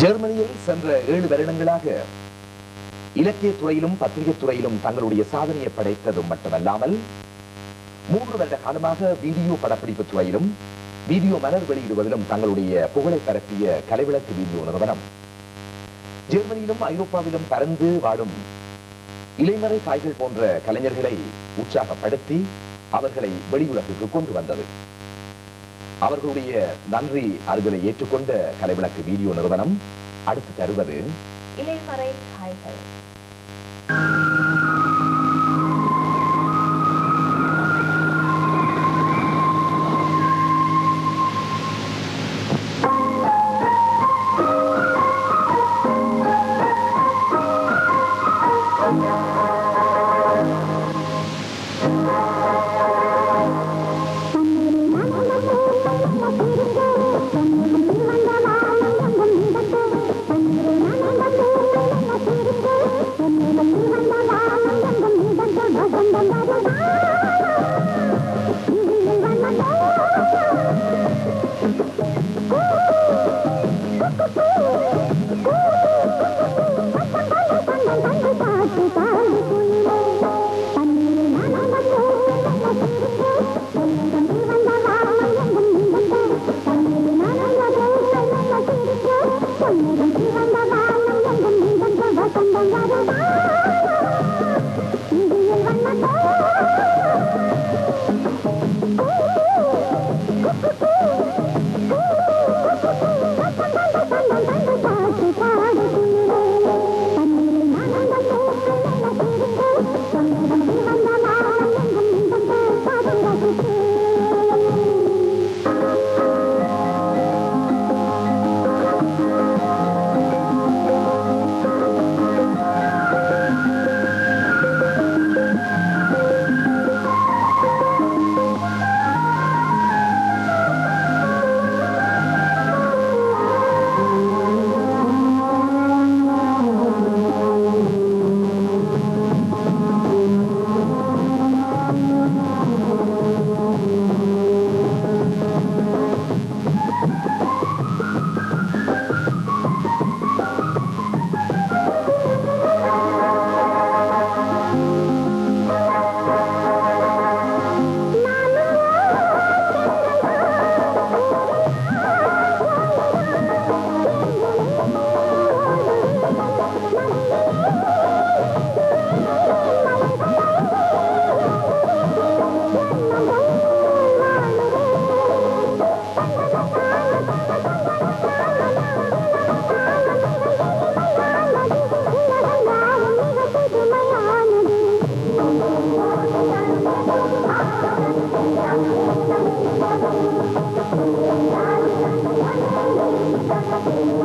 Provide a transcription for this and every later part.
ஜெர்மனியில் சென்ற ஏழு வருடங்களாக இலக்கிய துறையிலும் பத்திரிகை துறையிலும் தங்களுடைய சாதனையை படைத்தது மட்டுமல்லாமல் மூன்று வருட காலமாக வீடியோ படப்பிடிப்பு துறையிலும் வீடியோ மலர் வெளியிடுவதிலும் தங்களுடைய புகழை பரப்பிய கலைவிளக்கு வீடியோ நிறுவனம். ஜெர்மனியிலும் ஐரோப்பாவிலும் பறந்து வாழும் இலைமறை காய்கள் போன்ற கலைஞர்களை உற்சாகப்படுத்தி அவர்களை வெளியுலகுக்கு கொண்டு வந்தது. அவர்களுடைய நன்றி அறிதலை ஏற்றுக்கொண்ட கலைவிளக்கு வீடியோ நிறுவனம் அடுத்து தருவது இலைமறை காய்கள் வசந்தம் வரும் வசந்தம் வரும்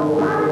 Wow.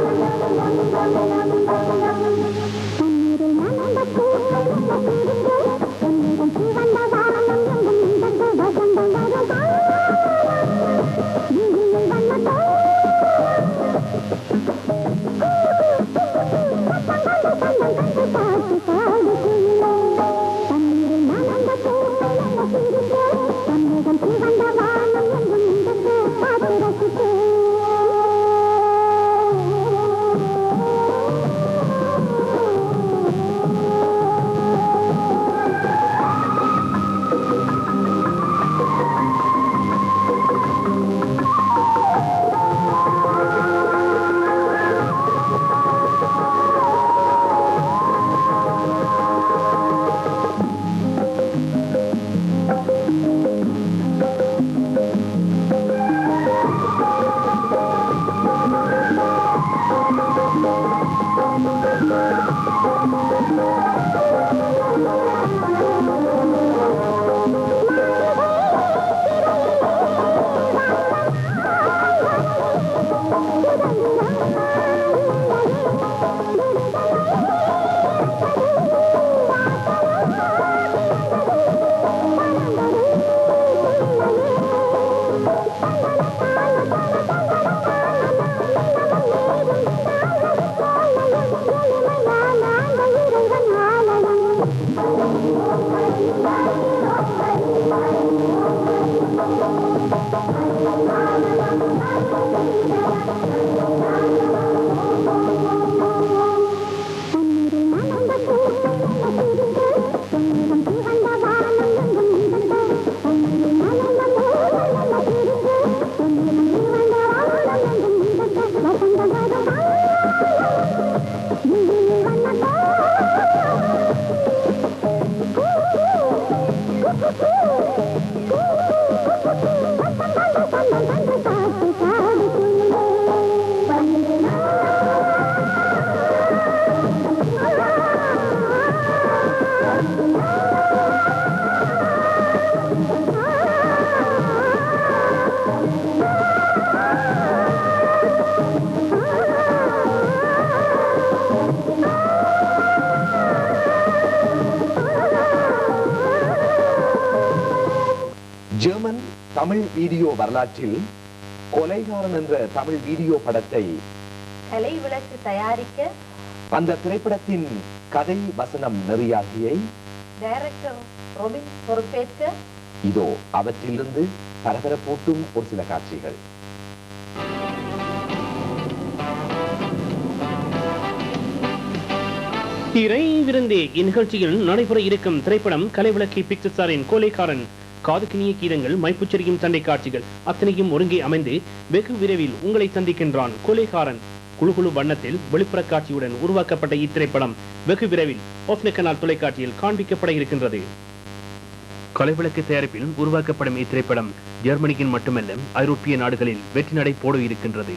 German Tamil video வரலாற்றில் கொலைகாரன் என்ற தமிழ் வீடியோ படத்தை கலை விளக்கு தயாரிக்க அந்த திரைப்படத்தின் கதை வசனம் நெறியாகியை டைரக்டர் ரொபின் பொறுப்பேற்க இதோ அவற்றிலிருந்து பரபரப்பூட்டும் ஒரு சில காட்சிகள். திரை விருந்தே இந்நிகழ்ச்சியில் நடைபெற இருக்கும் திரைப்படம் கலைவிளக்கி பிக்சர்ஸாரின் கோலைக்காரன் காதுக்கினிய கீதங்கள் மைப்புச்சரியும் சண்டை காட்சிகள் அத்தனையும் ஒருங்கே அமைந்து வெகு விரைவில் உங்களை சந்திக்கின்றான் கொலைகாரன். குழு குழு வண்ணத்தில் வெளிப்புற காட்சியுடன் உருவாக்கப்பட்ட இத்திரைப்படம் வெகு விரைவில் தொலைக்காட்சியில் காண்பிக்கப்பட இருக்கின்றது. கலைவிளக்கு தயாரிப்பில் உருவாக்கப்படும் இத்திரைப்படம் ஜெர்மனியின் மட்டுமல்ல ஐரோப்பிய நாடுகளில் வெற்றி நடை போட இருக்கின்றது.